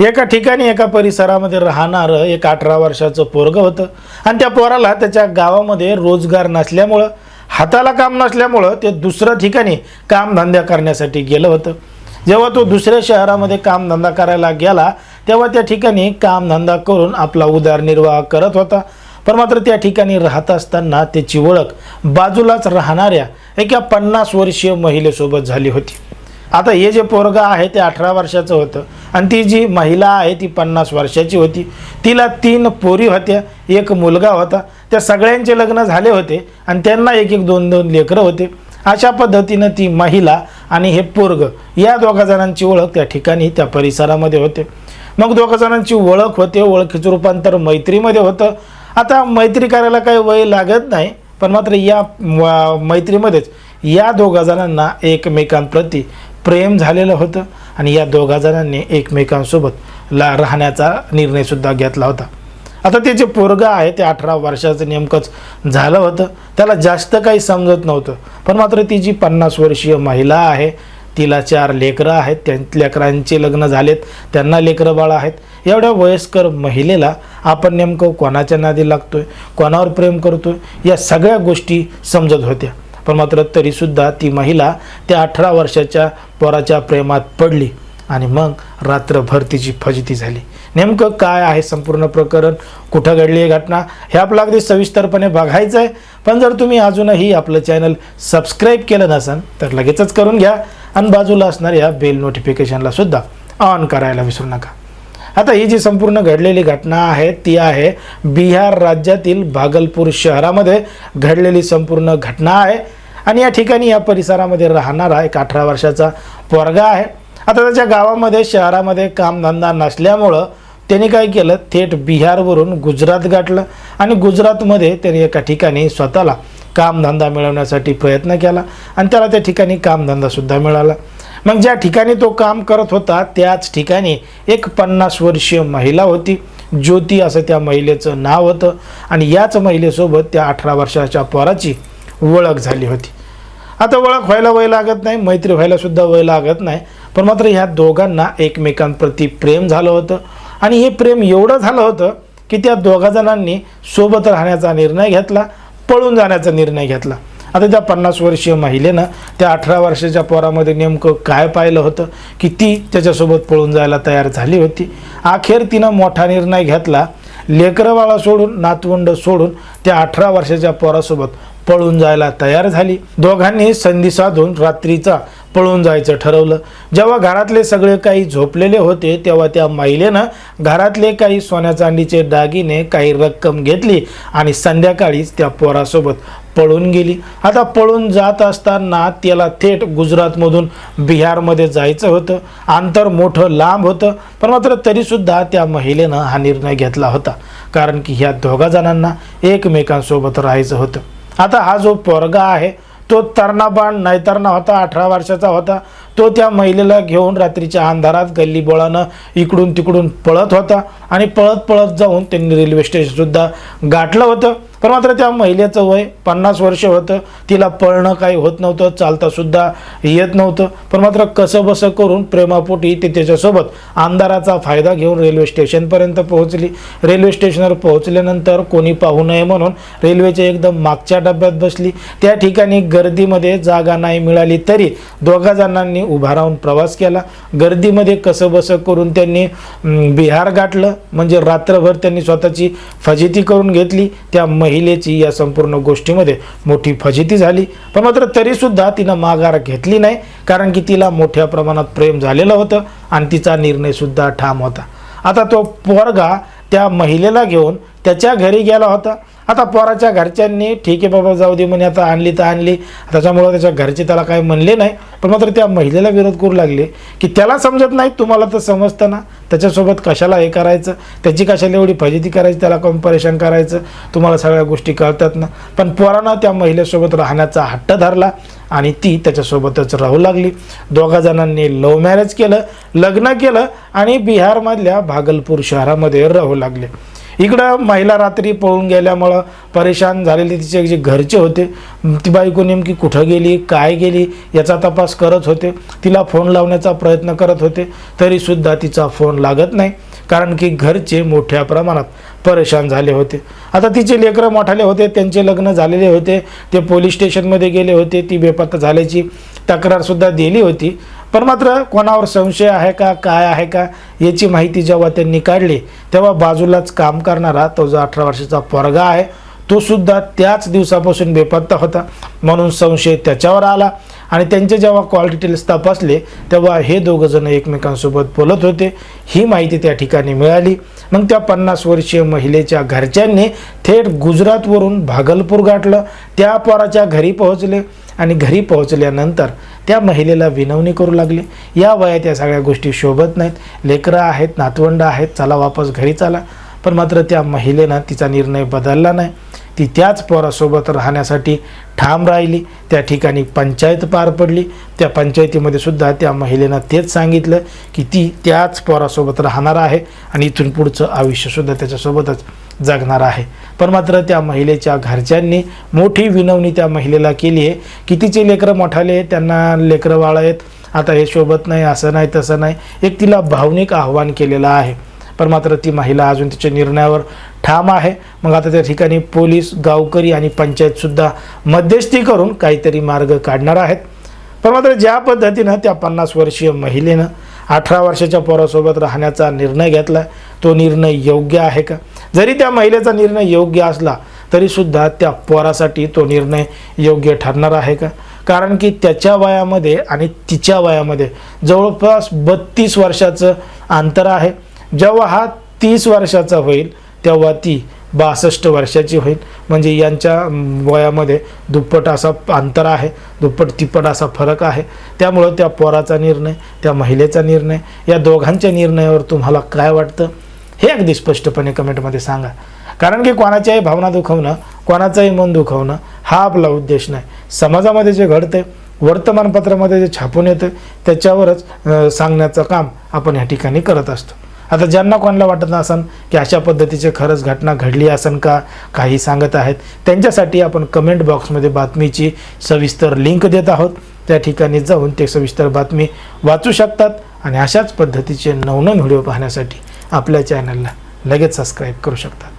एका ठिकाणी एका परिसरामध्ये राहणारं एक अठरा वर्षाचं पोरगं होतं. आणि त्या पोराला त्याच्या गावामध्ये रोजगार नसल्यामुळं हाताला काम नसल्यामुळं ते दुसऱ्या ठिकाणी कामधंदा करण्यासाठी गेलं होतं. जेव्हा तो दुसऱ्या शहरामध्ये कामधंदा करायला गेला तेव्हा त्या ठिकाणी कामधंदा करून आपला उदरनिर्वाह करत होता. पण मात्र त्या ठिकाणी राहत असताना त्याची ओळख बाजूलाच राहणाऱ्या एका पन्नास वर्षीय महिलेसोबत झाली होती. आता हे जे पोरगा आहे ते अठरा वर्षाचं होतं. आणि ती जी महिला आहे ती पन्नास वर्षाची होती. तिला तीन पोरी होत्या. एक मुलगा होता. त्या सगळ्यांचे लग्न झाले होते आणि त्यांना एक एक दोन दोन लेकरं होते. अशा पद्धतीनं ती महिला आणि हे पोरग या दोघा जणांची ओळख त्या ठिकाणी त्या परिसरामध्ये होते. मग दोघा जणांची ओळख होते. ओळखीचं रूपांतर मैत्रीमध्ये होतं. आता मैत्री करायला काही वय लागत नाही पण मात्र या मैत्रीमध्येच या दोघा जणांना एकमेकांप्रती प्रेम झालेलं होतं आणि या दोघा जणांनी एकमेकांसोबत ला राहण्याचा निर्णयसुद्धा घेतला होता. आता ते जे पोरगं आहे ते अठरा वर्षाचं नेमकंच झालं होतं. त्याला जास्त काही समजत नव्हतं. पण मात्र ती जी पन्नास वर्षीय महिला आहे तिला चार लेकरं आहेत. त्या लेकरांचे लग्न झालेत. त्यांना लेकरं बाळ आहेत. एवढ्या वयस्कर महिलेला आपण नेमकं कोणाच्या नादी लागतोय? कोणावर प्रेम करतोय? या सगळ्या गोष्टी समजत होत्या. पण मात्र तरीसुद्धा ती महिला त्या अठरा वर्षाच्या पोराच्या प्रेमात पडली आणि मग रात्रभर तिची फजिती झाली. नेमकं काय आहे संपूर्ण प्रकरण? कुठं घडली आहे घटना? हे आपलं अगदी सविस्तरपणे बघायचं आहे. पण जर तुम्ही अजूनही आपलं चॅनल सबस्क्राईब केलं नसेल तर लगेचच करून घ्या आणि बाजूला असणाऱ्या बेल नोटिफिकेशनला सुद्धा ऑन करायला विसरू नका. आता ही जी संपूर्ण घडलेली घटना आहे ती आहे बिहार राज्यातील भागलपूर शहरामध्ये घडलेली संपूर्ण घटना आहे. आणि या ठिकाणी या परिसरामध्ये राहणारा एक अठरा वर्षाचा पोरगा आहे. आता त्याच्या गावामध्ये शहरामध्ये कामधंदा नसल्यामुळं त्यांनी काय केलं? थेट बिहारवरून गुजरात गाठलं आणि गुजरातमध्ये त्यांनी एका ठिकाणी स्वतःला कामधंदा मिळवण्यासाठी प्रयत्न केला आणि त्याला त्या ठिकाणी कामधंदासुद्धा मिळाला. मग ज्या ठिकाणी तो काम करत होता त्याच ठिकाणी एक पन्नास वर्षीय महिला होती. ज्योती असं त्या महिलेचं नाव होतं आणि याच महिलेसोबत त्या अठरा वर्षाच्या पोराची ओळख झाली होती. आता ओळख व्हायला वय लागत नाही मैत्री व्हायलासुद्धा वय लागत नाही पण मात्र ह्या दोघांना एकमेकांप्रती प्रेम झालं होतं. आणि हे प्रेम एवढं झालं होतं की त्या दोघा जणांनी सोबत राहण्याचा निर्णय घेतला पळून जाण्याचा निर्णय घेतला. आता त्या पन्नास वर्षीय महिलेनं त्या अठरा वर्षाच्या पोरामध्ये नेमकं काय पाहिलं होतं की ती त्याच्यासोबत पळून जायला तयार झाली होती. अखेर तिनं मोठा निर्णय घेतला लेकरवाळा सोडून नातवंड सोडून त्या अठरा वर्षाच्या पोरासोबत पळून जायला तयार झाली. दोघांनी संधी साधून रात्रीचा पळून जायचं ठरवलं. जेव्हा घरातले सगळे काही झोपलेले होते तेव्हा त्या महिलेनं घरातले काही सोन्या चांदीचे दागिने काही रक्कम घेतली आणि संध्याकाळीच त्या पोरासोबत पळून गेली. आता पळून जात असताना त्याला थेट गुजरातमधून बिहारमध्ये जायचं होतं. अंतर मोठं लांब होतं पण मात्र तरीसुद्धा त्या महिलेनं हा निर्णय घेतला होता. कारण की ह्या दोघा जणांना एकमेकांसोबत राहायचं होतं. आता हा जो पोरगा आहे तो तरणाबाण नाही तरणा होता अठरा वर्षाचा होता तो त्या महिलेला घेऊन रात्रीच्या अंधारात गल्लीबोळानं इकडून तिकडून पळत होता आणि पळत पळत जाऊन त्यांनी रेल्वे स्टेशनसुद्धा गाठलं होतं. पण मात्र त्या महिलेचं वय पन्नास वर्ष होतं. तिला पळणं काही होत नव्हतं चालतासुद्धा येत नव्हतं. पण मात्र कसं बसं करून प्रेमापोटी ते त्याच्यासोबत आमदाराचा फायदा घेऊन रेल्वे स्टेशनपर्यंत पोहोचली. रेल्वे स्टेशनवर पोहोचल्यानंतर कोणी पाहू नये म्हणून रेल्वेच्या एकदम मागच्या डब्यात बसली. त्या ठिकाणी गर्दीमध्ये जागा नाही मिळाली तरी दोघा जणांनी उभा राहून प्रवास केला. गर्दीमध्ये कसं बसं करून त्यांनी बिहार गाठलं. म्हणजे रात्रभर त्यांनी स्वतःची फजिती करून घेतली. त्या महिलेची या संपूर्ण गोष्टीमध्ये मोठी फजिती झाली. पण मात्र तरीसुद्धा तिनं माघार घेतली नाही कारण की तिला मोठ्या प्रमाणात प्रेम झालेलं होतं आणि तिचा निर्णयसुद्धा ठाम होता. आता तो पोरगा त्या महिलेला घेऊन त्याच्या घरी गेला होता. आता पोराच्या घरच्यांनी ठीक आहे बाबा जाऊ दे म्हणे आता आणली तर आणली. त्याच्यामुळं त्याच्या घरचे त्याला काही म्हणले नाही. पण मात्र त्या महिलेला विरोध करू लागले. की त्याला समजत नाही तुम्हाला तर समजतं ना. त्याच्यासोबत कशाला हे करायचं? त्याची कशाला एवढी फजिती करायची? त्याला कम्परेशन करायचं? तुम्हाला सगळ्या गोष्टी कळतात ना. पण पोरानं त्या महिलेसोबत राहण्याचा हट्ट धरला आणि ती त्याच्यासोबतच राहू लागली. दोघा जणांनी लव्ह मॅरेज केलं लग्न केलं आणि बिहारमधल्या भागलपूर शहरामध्ये राहू लागले. इकडं महिला रात्री पळून गेल्यामुळं परेशान झालेले तिचे जे घरचे होते ती बायको नेमकी कुठं गेली काय गेली याचा तपास करत होते. तिला फोन लावण्याचा प्रयत्न करत होते तरीसुद्धा तिचा फोन लागत नाही कारण की घरचे मोठ्या प्रमाणात परेशान झाले होते. आता तिचे लेकरं मोठाले होते त्यांचे लग्न झालेले होते ते पोलीस स्टेशनमध्ये गेले होते ती बेपत्ता झाल्याची तक्रारसुद्धा दिली होती. पण मात्र कोणावर संशय आहे का काय आहे का याची माहिती जेव्हा त्यांनी काढली तेव्हा बाजूलाच काम करणारा तो जो अठरा वर्षाचा पोरगा आहे तो सुद्धा त्याच दिवसापासून बेपत्ता होता. म्हणून संशय त्याच्यावर आला आणि त्यांचे जेव्हा कॉल डिटेल्स तपासले तेव्हा हे दोघं जण एकमेकांसोबत बोलत होते. ही माहिती त्या ठिकाणी मिळाली. मग त्या पन्नास वर्षीय महिलेच्या घरच्यांनी थेट गुजरातवरून भागलपूर गाठलं. त्या पोराच्या घरी पोहोचले आणि घरी पोहोचल्यानंतर त्या महिलेला विनवणी करू लागले. या वयात या सगळ्या गोष्टी शोभत नाहीत. लेकरं आहेत नातवंड आहेत चला वापस घरी चला. पण मात्र त्या महिलेनं तिचा निर्णय बदलला नाही. ती त्याच पोरासोबत राहण्यासाठी ठाम राहिली. त्या ठिकाणी पंचायत पार पडली. त्या पंचायतीमध्ये सुद्धा त्या महिलेनं तेच सांगितलं की ती त्याच पोरासोबत राहणार आहे आणि इथून पुढचं आयुष्यसुद्धा त्याच्यासोबतच. जगणार आहे. पण मात्र त्या महिलेच्या घरच्यांनी मोठी विनवणी त्या महिलेला केली आहे. की तिचे लेकरं मोठाले त्यांना लेकरं वाळ आहेत. आता हे शोभत नाही असं नाही तसं नाही. एक तिला भावनिक आव्हान केलेलं आहे. पण मात्र ती महिला अजून तिच्या निर्णयावर ठाम आहे. मग आता त्या ठिकाणी पोलीस गावकरी आणि पंचायतसुद्धा मध्यस्थी करून काहीतरी मार्ग काढणार आहेत. पण मात्र ज्या पद्धतीनं त्या पन्नास वर्षीय महिलेनं अठरा वर्षाच्या पोरासोबत राहण्याचा निर्णय घेतला तो निर्णय योग्य आहे का? जरी त्या महिलेचा निर्णय योग्य असला तरीसुद्धा त्या पोरासाठी तो निर्णय योग्य ठरणार आहे का? कारण की त्याच्या वयामध्ये आणि तिच्या वयामध्ये जवळपास बत्तीस वर्षाचं अंतर आहे. जेव्हा हा तीस वर्षाचा होईल तेव्हा ती बासष्ट वर्षाची होईल. म्हणजे यांच्या वयामध्ये दुप्पट असा अंतर आहे दुप्पट तिप्पट असा फरक आहे. त्यामुळं त्या पोराचा निर्णय त्या महिलेचा निर्णय या दोघांच्या निर्णयावर तुम्हाला काय वाटतं? हे अगदी स्पष्टपणे कमेंटमध्ये सांगा. कारण की कोणाच्याही भावना दुखवणं कोणाचंही मन दुखवणं हा आपला उद्देश नाही. समाजामध्ये जे घडतंय वर्तमानपत्रामध्ये जे छापून येतं त्याच्यावरच सांगण्याचं काम आपण या ठिकाणी करत असतो. आता ज्यांना कोणाला वाटत असन की अशा पद्धतीचे खरंच घटना घडली असन का काही सांगत आहेत त्यांच्यासाठी आपण कमेंट बॉक्समध्ये बातमीची सविस्तर लिंक देत आहोत. त्या ठिकाणी जाऊन ते सविस्तर बातमी वाचू शकतात आणि अशाच पद्धतीचे नवनवीन व्हिडिओ पाहण्यासाठी आपल्या चॅनलला लगेच सबस्क्राईब करू शकतात